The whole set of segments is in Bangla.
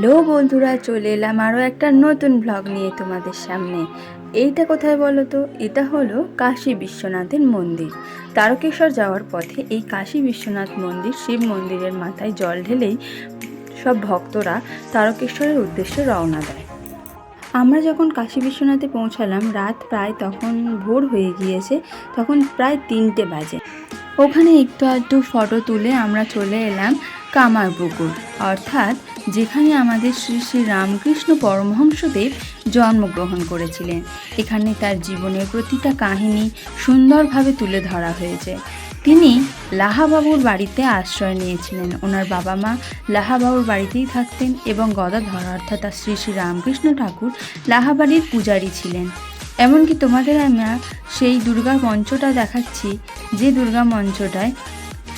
হ্যালো বন্ধুরা, চলে এলাম আরও একটা নতুন ব্লগ নিয়ে তোমাদের সামনে। এইটা কোথায় বলো তো? এটা হলো কাশী বিশ্বনাথের মন্দির। তারকেশ্বর যাওয়ার পথে এই কাশী বিশ্বনাথ মন্দির শিব মন্দিরের মাথায় জল ঢেলেই সব ভক্তরা তারকেশ্বরের উদ্দেশ্যে রওনা দেয়। আমরা যখন কাশী বিশ্বনাথে পৌঁছালাম, রাত প্রায় তখন ভোর হয়ে গিয়েছে, তখন প্রায় তিনটে বাজে। ওখানে একটু আধটু ফটো তুলে আমরা চলে এলাম কামারপুকুর। অর্থাৎ যেখানে আমাদের শ্রী শ্রী রামকৃষ্ণ পরমহংসদেব জন্মগ্রহণ করেছিলেন। এখানে তার জীবনের প্রতিটা কাহিনী সুন্দরভাবে তুলে ধরা হয়েছে। তিনি লাহাবাবুর বাড়িতে আশ্রয় নিয়েছিলেন। ওনার বাবা মা লাহাবাবুর বাড়িতেই থাকতেন এবং গদাধর, অর্থাৎ শ্রী শ্রী রামকৃষ্ণ ঠাকুর লাহাবাড়ির পূজারী ছিলেন। এমনকি তোমাদের আমরা সেই দুর্গা মঞ্চটা দেখাচ্ছি। যে দুর্গা মঞ্চটায়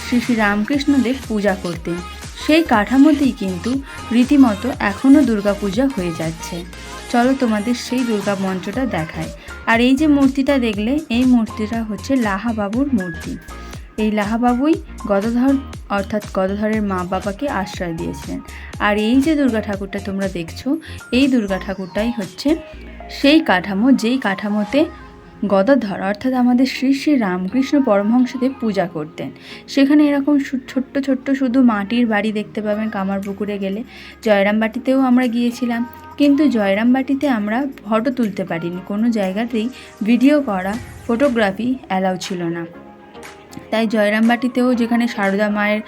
শ্রী শ্রী রামকৃষ্ণদেব পূজা করতেন। সেই কাঠামোতেই কিন্তু রীতিমতো এখনও দুর্গাপূজা হয়ে যাচ্ছে। চলো তোমাদের সেই দুর্গা মঞ্চটা দেখায় আর এই যে মূর্তিটা দেখলে, এই মূর্তিটা হচ্ছে লাহাবাবুর মূর্তি। এই লাহাবাবুই গদাধর অর্থাৎ গদাধরের মা বাবাকে আশ্রয় দিয়েছিলেন। আর এই যে দুর্গা ঠাকুরটা তোমরা দেখছ, এই দুর্গা ঠাকুরটাই হচ্ছে সেই কাঠামো, যেই কাঠামোতে গদাধর, অর্থাৎ আমাদের শ্রী শ্রী রামকৃষ্ণ পরমহংসদেব পূজা করতেন। সেখানে এরকম ছোট্ট ছোট্ট শুধু মাটির বাড়ি দেখতে পাবেন কামারপুকুরে গেলে। জয়রামবাটিতেও আমরা গিয়েছিলাম, কিন্তু জয়রামবাটিতে আমরা ফটো তুলতে পারিনি। কোনো জায়গাতেই ভিডিও করা, ফটোগ্রাফি অ্যালাউ ছিল না। তাই জয়রামবাটিতেও যেখানে সারদা মায়ের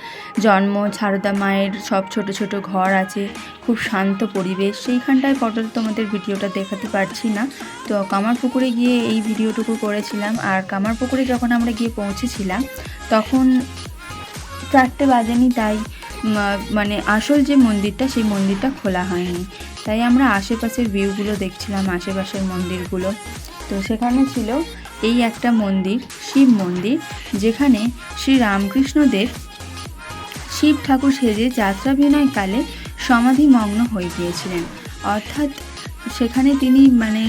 জন্ম, সারদা মায়ের সব ছোট ছোট ঘর আছে, খুব শান্ত পরিবেশ, সেইখানটায় ফটো তোমাদের ভিডিওটা দেখাতে পারছি না। তো কামারপুকুরে গিয়ে এই ভিডিওটুকু করেছিলাম আর কামারপুকুরে যখন আমরা গিয়ে পৌঁছেছিলাম, তখন চারটে বাজেনি তাই মানে আসল যে মন্দিরটা সেই মন্দিরটা খোলা হয়নি। তাই আমরা আশেপাশের ভিউগুলো দেখছিলাম, আশেপাশের মন্দিরগুলো। তো সেখানে ছিল এই একটা মন্দির, শিব মন্দির, যেখানে শ্রী রামকৃষ্ণদেব শিব ঠাকুর সেজে যাত্রাভিনয়কালে সমাধিমগ্ন হয়ে গিয়েছিলেন। অর্থাৎ সেখানে তিনি মানে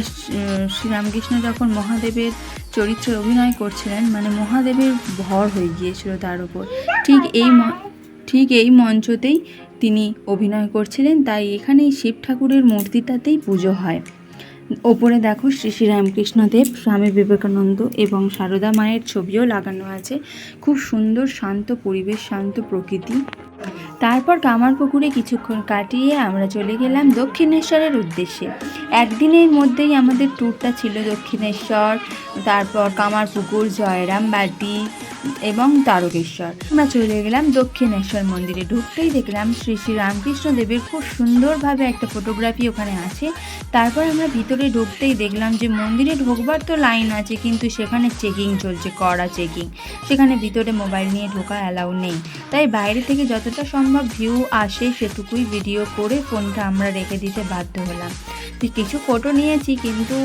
শ্রীরামকৃষ্ণ যখন মহাদেবের চরিত্রে অভিনয় করছিলেন মানে মহাদেবের ভর হয়ে গিয়েছিল তার উপর। ঠিক এই ঠিক এই মঞ্চতেই তিনি অভিনয় করছিলেন, তাই এখানেই শিব ঠাকুরের মূর্তিটাতেই পুজো হয়। ওপরে দেখো শ্রী শ্রী রামকৃষ্ণদেব, স্বামী বিবেকানন্দ এবং সারদা মায়ের ছবিও লাগানো আছে। খুব সুন্দর, শান্ত পরিবেশ, শান্ত প্রকৃতি। তারপর কামারপুকুরে কিছুক্ষণ কাটিয়ে আমরা চলে গেলাম দক্ষিণেশ্বরের উদ্দেশ্যে। একদিনের মধ্যেই আমাদের ট্যুরটা ছিল দক্ষিণেশ্বর, তারপর কামারপুকুর, জয়রামবাটি এবং তারকেশ্বর। আমরা চলে গেলাম দক্ষিণেশ্বর মন্দিরে। ঢুকতেই দেখলাম শ্রী শ্রী রামকৃষ্ণ দেবের খুব সুন্দরভাবে একটা ফটোগ্রাফি ওখানে আছে। তারপর আমরা ভিতরে ঢুকতেই দেখলাম যে মন্দিরে ঢোকবার তো লাইন আছে, কিন্তু সেখানে চেকিং চলছে, কড়া চেকিং সেখানে ভিতরে মোবাইল নিয়ে ঢোকা অ্যালাউ নেই। তাই বাইরে থেকে যতটা সম্ভব ভিউ আসে সেটুকুই ভিডিও করে ফোনটা আমরা রেখে দিতে বাধ্য হলাম। কিছু ফটো নিয়েছি, কিন্তু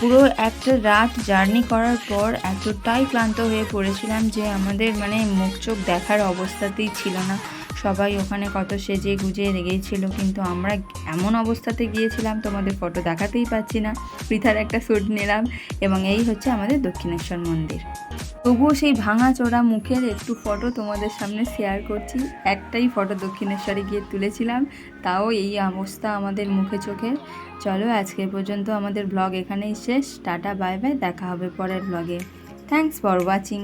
পুরো একটা রাত জার্নি করার পর এতটাই ক্লান্ত হয়ে পড়েছিলাম যে আমাদের মানে মুখ চোখ দেখার অবস্থাতেই ছিল না। সবাই ওখানে কত সেজে গুজে লেগেছিল কিন্তু আমরা এমন অবস্থাতে গিয়েছিলাম, তোমাদের ফটো দেখাতেই পাচ্ছি না। পৃথার একটা স্যুট নিলাম এবং এই হচ্ছে আমাদের দক্ষিণেশ্বর মন্দির। তবুও সেই ভাঙা চোরা মুখের একটু ফটো তোমাদের সামনে শেয়ার করছি। একটাই ফটো দক্ষিণেশ্বরে গিয়ে তুলেছিলাম, তাও এই অবস্থা আমাদের মুখে চোখে। চলো আজকে পর্যন্ত আমাদের ব্লগ এখানেই শেষ। টাটা বাই বাই দেখা হবে পরের ব্লগে থ্যাংকস ফর ওয়াচিং